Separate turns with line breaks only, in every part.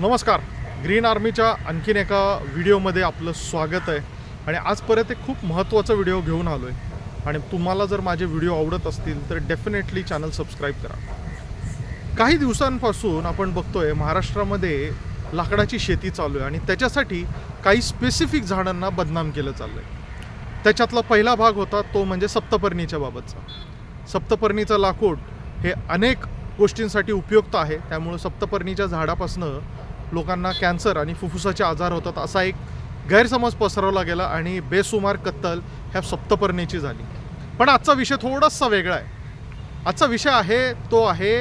नमस्कार. ग्रीन आर्मीच्या आणखीन एका व्हिडिओमध्ये आपलं स्वागत आहे. आणि आज परत एक खूप महत्त्वाचा व्हिडिओ घेऊन आलो आहे आणि तुम्हाला जर माझे व्हिडिओ आवडत असतील तर डेफिनेटली चॅनल सबस्क्राईब करा. काही दिवसांपासून आपण बघतोय महाराष्ट्रामध्ये लाकडाची शेती चालू आहे. आणि त्याच्यासाठी काही स्पेसिफिक झाडांना बदनाम केलं चाललं आहे त्याच्यातला पहिला भाग होता तो म्हणजे सप्तपर्णीच्या बाबतचा. सप्तपर्णीचं लाकूड हे अनेक गोष्टींसाठी उपयुक्त आहे. त्यामुळं सप्तपर्णीच्या झाडापासनं लोकांना कॅन्सर आणि फुफ्फुसाचे आजार होतात असा एक गैरसमज पसरवला गेला आणि बेसुमार कत्तल ह्या सप्तपर्णीची झाली. पण आजचा विषय थोडासा वेगळा आहे. आजचा विषय आहे तो आहे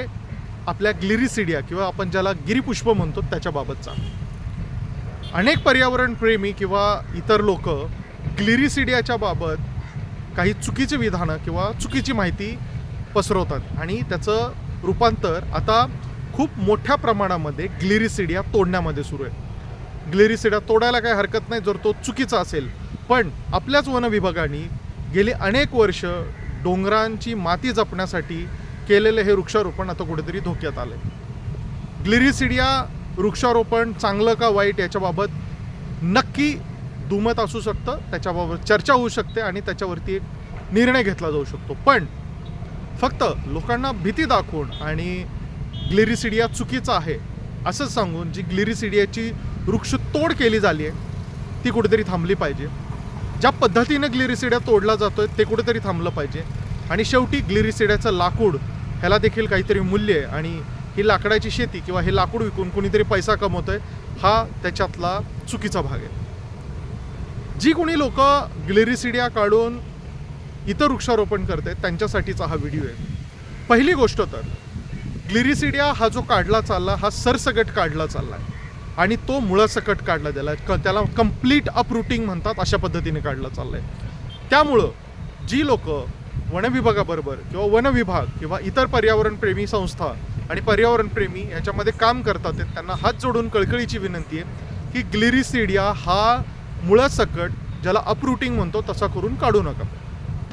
आपल्या ग्लिरिसिडिया किंवा आपण ज्याला गिरीपुष्प म्हणतो त्याच्याबाबतचा. अनेक पर्यावरणप्रेमी किंवा इतर लोक ग्लिरिसिडियाच्या बाबत काही चुकीची विधानं किंवा चुकीची माहिती पसरवतात आणि त्याचं रूपांतर आता खूप मोठ्या प्रमाणामध्ये ग्लिरिसिडिया तोडण्यामध्ये सुरू आहे. ग्लिरिसिडिया तोडायला काही हरकत नाही जर तो चुकीचा असेल. पण आपल्याच वन विभागाने गेली अनेक वर्ष डोंगरांची माती जपण्यासाठी केलेलं हे वृक्षारोपण आता कुठेतरी धोक्यात आलं आहे ग्लिरिसिडिया वृक्षारोपण चांगलं का वाईट याच्याबाबत नक्की दुमत असू शकतं त्याच्याबाबत चर्चा होऊ शकते आणि त्याच्यावरती एक निर्णय घेतला जाऊ शकतो. पण फक्त लोकांना भीती दाखवून आणि ग्लिरिसिडिया चुकीचा आहे असं सांगून जी ग्लिरिसिडियाची वृक्षतोड केली झाली आहे ती कुठेतरी थांबली पाहिजे. ज्या पद्धतीने ग्लिरिसिडिया तोडला जातो आहे ते कुठेतरी थांबलं पाहिजे. आणि शेवटी ग्लिरिसिडियाचं लाकूड ह्याला देखील काहीतरी मूल्य आहे आणि ही लाकडाची शेती किंवा हे लाकूड विकून कोणीतरी पैसा कमवतोय हा त्याच्यातला चुकीचा भाग आहे. जी कोणी लोक ग्लिरिसिडिया काढून इतर वृक्षारोपण करते त्यांच्यासाठीचा हा व्हिडिओ आहे. पहिली गोष्ट तर ग्लिरिसिडिया हा जो काढला चालला हा सरसगट काढला चालला आहे. आणि तो मुळासकट काढला गेला क त्याला कंप्लीट अपरूटिंग म्हणतात अशा पद्धतीने काढला चालला आहे. त्यामुळं जी लोक वनविभागाबरोबर किंवा वनविभाग किंवा इतर पर्यावरणप्रेमी संस्था आणि पर्यावरणप्रेमी याच्यामध्ये काम करतात आहेत, त्यांना हात जोडून कळकळीची विनंती आहे की ग्लिरिसिडिया हा मुळासकट ज्याला अपरूटिंग म्हणतो तसा करून काढू नका.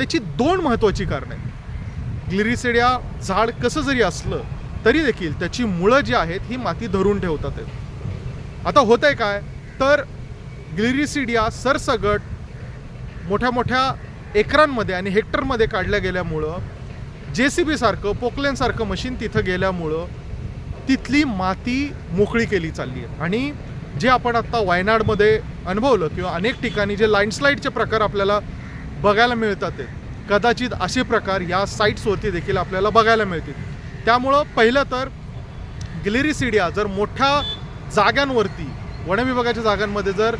त्याची दोन महत्त्वाची कारणं आहेत. ग्लिरिसेडिया झाड कसं जरी असलं तरी देखील त्याची मुळं जी आहेत ही माती धरून ठेवतात आता होत आहे काय? तर ग्लिरिसिडिया सरसगट मोठ्या मोठ्या एकरांमध्ये आणि हेक्टरमध्ये काढल्या गेल्यामुळं जे सी बीसारखं पोकलेनसारखं मशीन तिथं गेल्यामुळं तिथली माती मोकळी केली चालली आहे. आणि जे आपण आत्ता वायनाडमध्ये अनुभवलं किंवा अनेक ठिकाणी जे लँडस्लाईडचे प्रकार आपल्याला बघायला मिळतात ते. कदाचित असे प्रकार या साईट्सवरती देखील आपल्याला बघायला मिळतील. त्यामुळं पहिलं तर ग्लिरिसिडिया जर मोठ्या जागांवरती वनविभागाच्या जागांमध्ये जर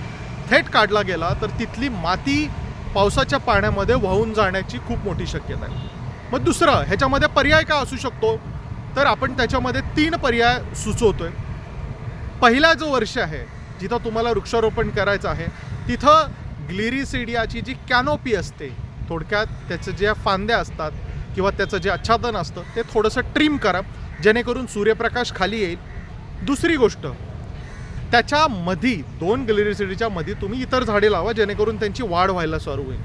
थेट काढला गेला तर तिथली माती पावसाच्या पाण्यामध्ये वाहून जाण्याची खूप मोठी शक्यता आहे. मग दुसरं ह्याच्यामध्ये पर्याय काय असू शकतो? तर आपण त्याच्यामध्ये तीन पर्याय सुचवतो आहे पहिला जो वर्ष आहे जिथं तुम्हाला वृक्षारोपण करायचं आहे तिथं ग्लिरिसिडियाची जी कॅनोपी असते थोडक्यात त्याचं ज्या फांद्या असतात किंवा त्याचं जे आच्छादन असतं ते थोडंसं ट्रिम करा जेणेकरून सूर्यप्रकाश खाली येईल. दुसरी गोष्ट त्याच्यामध्ये दोन ग्लिरिसिडीच्या मध्ये तुम्ही इतर झाडे लावा जेणेकरून त्यांची वाढ व्हायला सुरू होईल.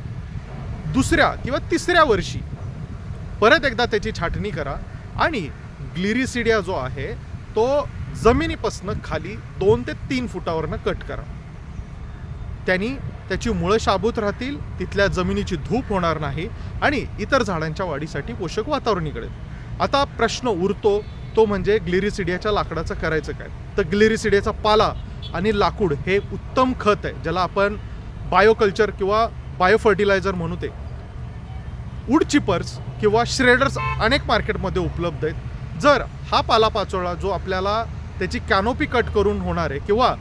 दुसऱ्या किंवा तिसऱ्या वर्षी परत एकदा त्याची छाटणी करा आणि ग्लिरिसिडिया जो आहे तो जमिनीपासनं खाली दोन ते तीन फुटावरनं कट करा. त्यांनी त्याची मुळं शाबूत राहतील तिथल्या जमिनीची धूप होणार नाही आणि इतर झाडांच्या वाढीसाठी पोषक वातावरण निघेल. आता प्रश्न उरतो तो म्हणजे ग्लिरिसिडियाच्या लाकडाचं करायचं काय? तर ग्लिरिसिडियाचा पाला आणि लाकूड हे उत्तम खत आहे ज्याला आपण बायोकल्चर किंवा बायोफर्टिलायझर म्हणू ते. वूड चिपर्स किंवा श्रेडर्स अनेक मार्केटमध्ये उपलब्ध आहेत. जर हा पालापाचोळा जो आपल्याला त्याची कॅनोपी कट करून होणार आहे किंवा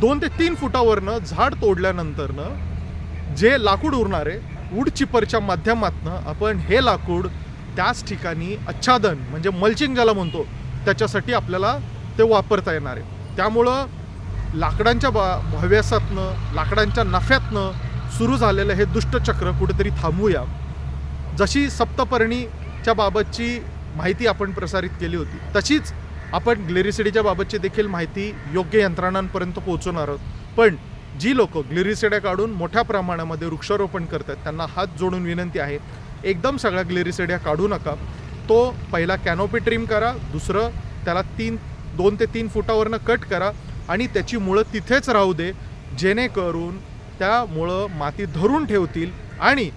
दोन ते तीन फुटावरनं झाड तोडल्यानंतरनं जे लाकूड उरणार आहे वूड चिपरच्या माध्यमातनं आपण हे लाकूड त्याच ठिकाणी आच्छादन म्हणजे मल्चिंग ज्याला म्हणतो त्याच्यासाठी आपल्याला ते वापरता येणार आहे. त्यामुळं लाकडांच्या बा हव्यासातनं लाकडांच्या नफ्यातनं सुरू झालेलं हे दुष्टचक्र कुठेतरी थांबूया. जशी सप्तपर्णीच्या बाबतची माहिती आपण प्रसारित केली होती तशीच आपण ग्लिरिसिडीच्या बाबतची देखील माहिती योग्य यंत्रणांपर्यंत पोहोचवणार आहोत. पण जी लोक ग्लिरिसिड्या काढून मोठ्या प्रमाणामध्ये वृक्षारोपण करतात त्यांना हात जोडून विनंती आहे एकदम सगळ्या ग्लिरिसिड्या काढू नका. तो पहिला कॅनोपी ट्रिम करा दुसरं त्याला तीन दोन ते तीन फुटावरनं कट करा आणि त्याची मुळं तिथेच राहू दे जेणेकरून त्या मुळं माती धरून ठेवतील आणि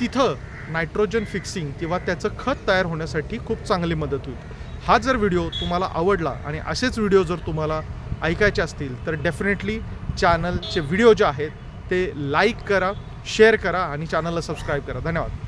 तिथं नायट्रोजन फिक्सिंग किंवा त्याचं खत तयार होण्यासाठी खूप चांगली मदत होईल. हा जर व्हिडिओ तुम्हाला आवडला आणि असेच व्हिडिओ जर तुम्हाला ऐकायचे असतील तर डेफिनेटली चॅनलचे व्हिडिओ जे आहेत ते लाईक करा शेअर करा आणि चॅनलला सबस्क्राईब करा. धन्यवाद.